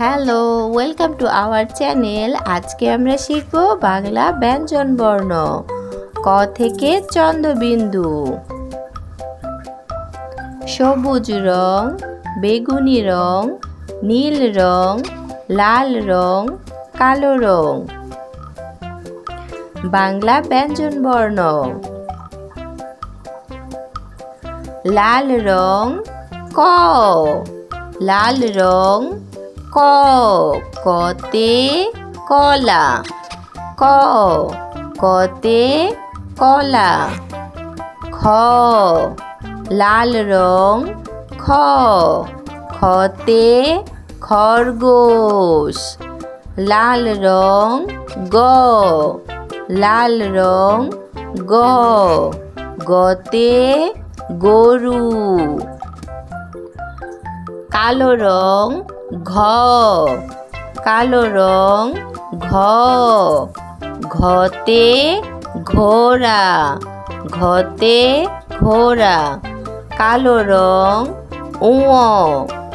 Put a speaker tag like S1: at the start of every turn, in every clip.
S1: Hello welcome to our channel আজকে আমরা শিখব বাংলা ব্যঞ্জন বর্ণ। ক থেকে চন্দ্রবিন্দু। সবুজ রং, বেগুনি রং, নীল রং, লাল রং, কালো রং। বাংলা ব্যঞ্জন বর্ণ। লাল রং, ক। লাল রং ক, কতে কলা। ক, কতে কলা। খ, লাল রং। খ, খতে খরগোশ। লাল রং গ, লাল রং গ। গতে গরু। কালো রং ঘ। কালো রং ঘ। ঘতে ঘোড়া। ঘতে ঘোড়া। কালো রং উঁ।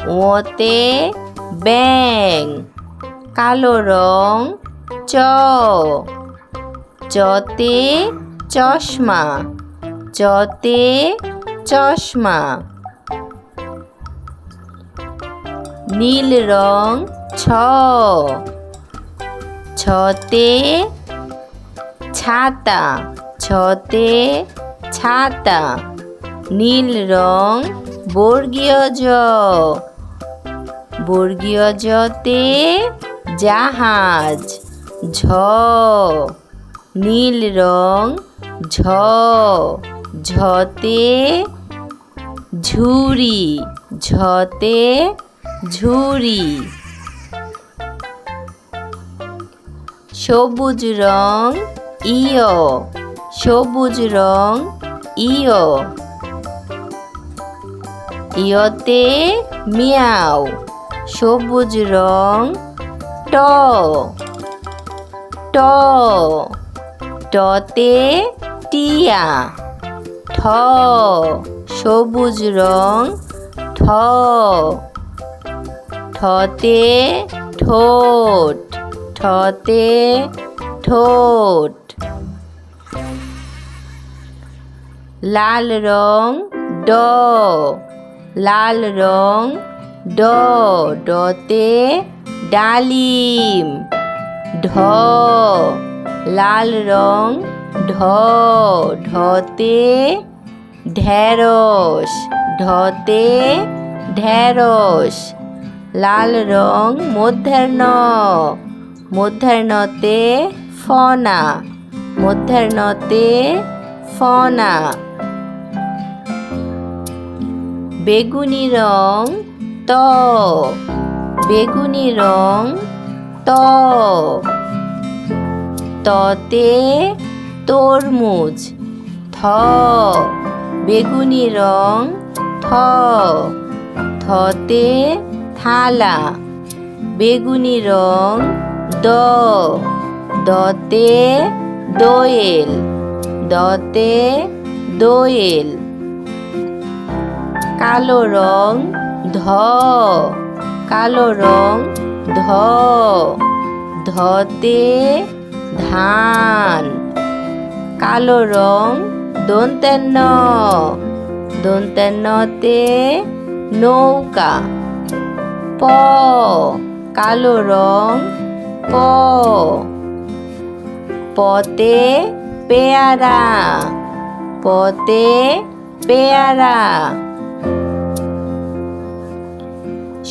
S1: উঁতে ব্যাং কালো রং চ। চতে চশমা। চতে চশমা। নীল রং ছ। ছতে ছাতা ছতে ছাতা। নীল রং বর্গীয় জ। বর্গীয় জতে জাহাজ, ঝ। নীল রং ঝ। ঝতে ঝুড়ি, ঝতে ঝুড়ি। সবুজ রং, ইয়। সবুজ রং, ইয়। ইয়তে মিয়াও। সবুজ রং, ট। ট। টতে টিয়া। ঠ। সবুজ রং, ঠ। ঠতে ঠোঁট ঠতে ঠোঁট। লাল রং ড, লাল রং ড, ডতে ডালিম। ঢ, লাল রং ঢ, ঢতে ঢেঁড়স ঢতে ঢেঁড়স। লাল রং মধ্যাহ্ন। মধ্যাহ্নতে ফনা। মধ্যাহ্নতে ফনা। বেগুনি রং ত। বেগুনি রং ত। ততে তরমুজ থ বেগুনি রং থ থতে থালা, বেগুনি রং, দ দতে দোয়েল দতে দোয়েল। কালো রং ধ, কালো রং ধ, ধতে ধান। কালো রং দন্তেন্ন, দন্তেন্নতে নৌকা। প কালো রং প পতে পেয়ারা পতে পেয়ারা।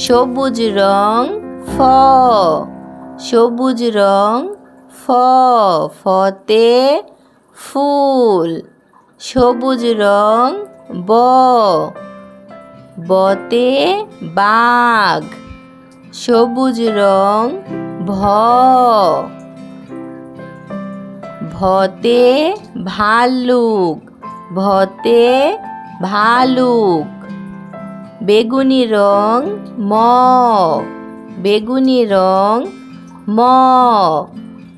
S1: সবুজ রং ফ, সবুজ রং ফ, ফতে ফুল। সবুজ রং ব বতে বাঘ। সবুজ রং ভ। ভতে ভালুক ভতে ভালুক বেগুনি রং ম। বেগুনি রং ম।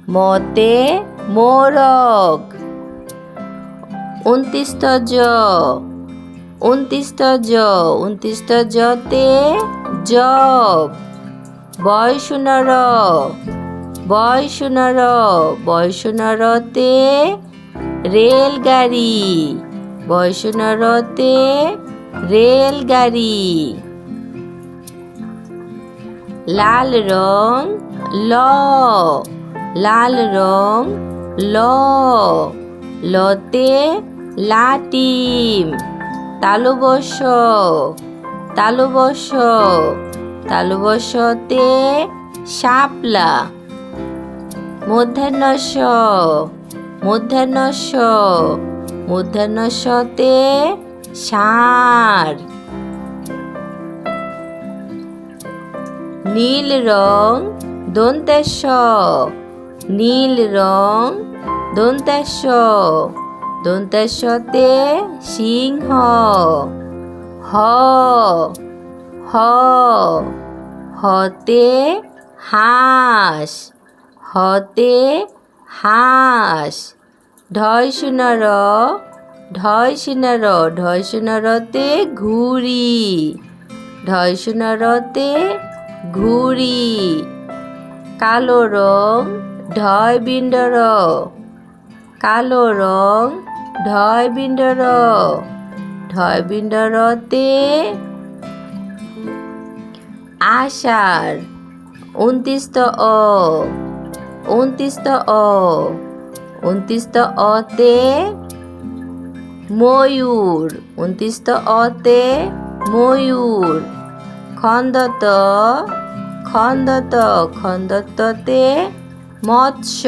S1: মতে মোরগ। উনত্রিশত জ। উনত্রিশত জ উনত্রিশত জতে জব বয়সুনর বয়সুনর বয়সুনরতে রেলগাড়ি রেলগাড়ি। লাল রং ল, লাল রং ল, লতে লাটিম। তালুবস তালুবস তালুবসতে শাপলা মধ্যাহ্নস মধ্যাহ্নস মধ্যাহ্নসতে ষাঁড় নীল রং দন্তেশ নীল রং দন্তেশ দন্তেশতে সিংহ। হ। হ। হতে হাঁস। হতে হাঁস। ঢয় শূন্যর ঢয় শূন্যর ঢয় শূন্যরতে ঘুড়ি। ঢয় শূন্যরতে ঘুড়ি। কালো রং ঢয় বিন্ডর। কালো রং ঢয় বিন্ডর, ঢয় বিন্ডরতে আষাঢ়, উনত্রিশত অ উনত্রিশত অ, উনত্রিশত অতে ময়ূর, উনত্রিশত অতে ময়ূর, খন্দত খন্দত খন্দততে মৎস্য।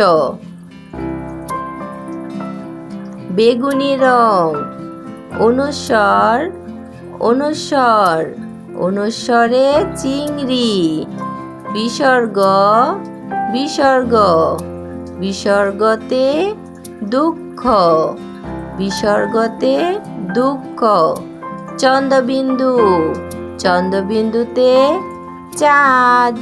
S1: বেগুনি রং। অনুস্বর অনুস্বর অনুস্বরে চিংড়ি। বিসর্গ বিসর্গ, বিসর্গতে দুঃখ বিসর্গতে দুঃখ। চন্দ্রবিন্দু, চন্দ্রবিন্দুতে চাঁদ।